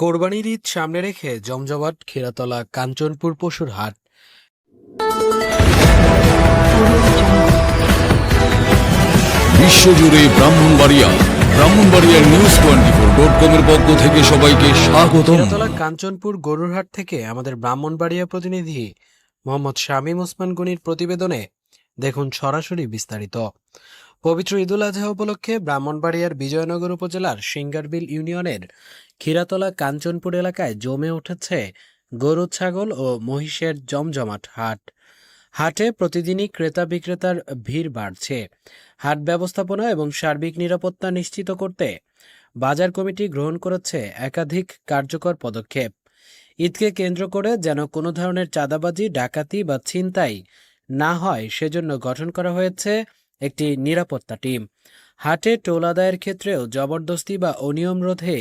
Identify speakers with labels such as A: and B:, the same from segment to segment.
A: কোরবানির ঈদ সামনে রেখে জমজমাট খেরাতলা কাঞ্চনপুর পশুর হাট।
B: বিশ্বজুড়ে ব্রাহ্মণবাড়িয়া ব্রাহ্মণবাড়িয়ার নিউজ টোয়েন্টি ফোর ডট কমের পক্ষ থেকে সবাইকে
A: ক্ষীরাতলা কাঞ্চনপুর গরুর হাট থেকে আমাদের ব্রাহ্মণবাড়িয়া প্রতিনিধি মোহাম্মদ শামীম ওসমান গনির প্রতিবেদনে দেখুন সরাসরি বিস্তারিত। পবিত্র ঈদুল আজহা উপলক্ষে ব্রাহ্মণবাড়িয়ার বিজয়নগর উপজেলার সিঙ্গারবিল ইউনিয়নের ক্ষীরাতলা কাঞ্চনপুর এলাকায় জমে উঠেছে গরু, ছাগল ও মহিষের জমজমাট হাট। হাটে প্রতিদিনই ক্রেতা বিক্রেতার ভিড় বাড়ছে। হাট ব্যবস্থাপনা এবং সার্বিক নিরাপত্তা নিশ্চিত করতে বাজার কমিটি গ্রহণ করেছে একাধিক কার্যকর পদক্ষেপ। ঈদকে কেন্দ্র করে যেন কোনো ধরনের চাঁদাবাজি, ডাকাতি বা ছিনতাই না হয়, সেজন্য গঠন করা হয়েছে একটি নিরাপত্তা টিম। হাটে টোল আদায়ের ক্ষেত্রেও জবরদস্তি বা অনিয়ম রোধে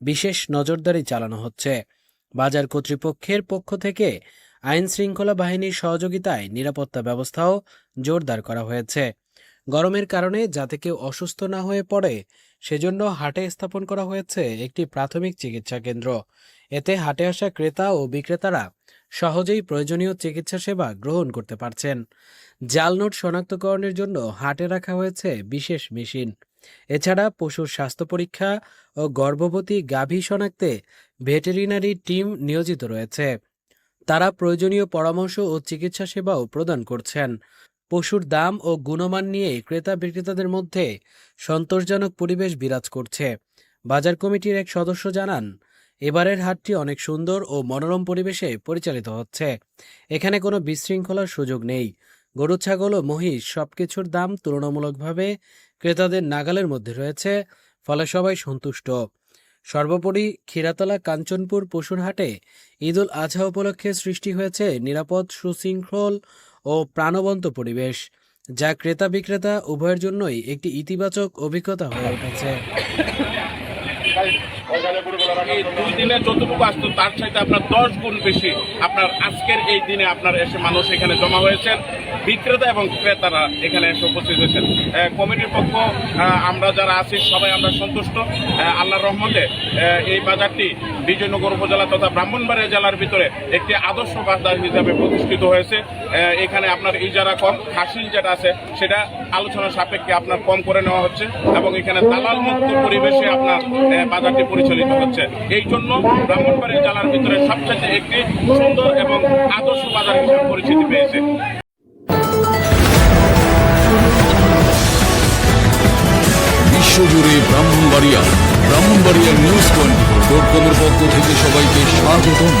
A: বিশেষ নজরদারি চালানো হচ্ছে। বাজার কর্তৃপক্ষের পক্ষ থেকে আইন শৃঙ্খলা বাহিনীর সহযোগিতায় নিরাপত্তা ব্যবস্থাও জোরদার করা হয়েছে। গরমের কারণে যাতে কেউ অসুস্থ না হয়ে পড়ে, সেজন্য হাটে স্থাপন করা হয়েছে একটি প্রাথমিক চিকিৎসা কেন্দ্র। এতে হাটে আসা ক্রেতা ও বিক্রেতারা সহজেই প্রয়োজনীয় চিকিৎসা সেবা গ্রহণ করতে পারছেন। জাল নোট শনাক্তকরণের জন্য হাটে রাখা হয়েছে বিশেষ মেশিন। এছাড়া পশুর স্বাস্থ্য পরীক্ষা ও গর্ভবতী গাভী শনাক্তে ভেটেরিনারি টিম নিয়োজিত রয়েছে। তারা প্রয়োজনীয় পরামর্শ ও চিকিৎসা সেবাও প্রদান করছেন। পশুর দাম ও গুণমান নিয়ে ক্রেতা বিক্রেতাদের মধ্যে সন্তোষজনক পরিবেশ বিরাজ করছে। বাজার কমিটির এক সদস্য জানান, এবারের হাটটি অনেক সুন্দর ও মনোরম পরিবেশে পরিচালিত হচ্ছে। এখানে কোনো বিশৃঙ্খলার সুযোগ নেই। গরু, ছাগল ও মহিষ সবকিছুর দাম তুলনামূলকভাবে ক্রেতাদের নাগালের মধ্যে রয়েছে, ফলে সবাই সন্তুষ্ট। সর্বোপরি ক্ষীরাতলা কাঞ্চনপুর পশুর হাটে ঈদুল আজহা উপলক্ষে সৃষ্টি হয়েছে নিরাপদ, সুশৃঙ্খল ও প্রাণবন্ত পরিবেশ, যা ক্রেতা বিক্রেতা উভয়ের জন্যই একটি ইতিবাচক অভিজ্ঞতা হয়ে উঠেছে।
C: তার আপনার দশ গুণ বেশি আপনার আজকের এই দিনে আপনার এসে মানুষ এখানে জমা হয়েছেন। বিক্রেতা এবং ক্রেতারা এখানে এসে উপস্থিত হয়েছেন। কমিটির পক্ষ আমরা যারা আছি সবাই আমরা সন্তুষ্ট। আহ, আল্লাহর রহমতে এই বাজারটি বিজয়নগর উপজেলা তথা ব্রাহ্মণবাড়িয়া জেলার ভিতরে একটি আদর্শ বাজার হিসাবে প্রতিষ্ঠিত হয়েছে। এখানে আপনার ইজারা কম হাসিল যেটা আছে সেটা আলোচনা সাপেক্ষে আপনার কম করে নেওয়া হচ্ছে এবং এখানে দালাল মুক্ত পরিবেশে আপনার বাজারটি পরিচালিত হচ্ছে। এই জন্য ব্রাহ্মণবাড়িয়া জেলার ভিতরে সবচেয়ে একটি সুন্দর এবং আদর্শ বাজার হিসেবে পরিচিতি পেয়েছে।
B: বিশ্বজুড়ে ব্রাহ্মণবাড়িয়া ব্রাহ্মণবাড়িয়ার নিউজ টোয়েন্টি ডট কমের পক্ষ থেকে সবাইকে স্বাগতম।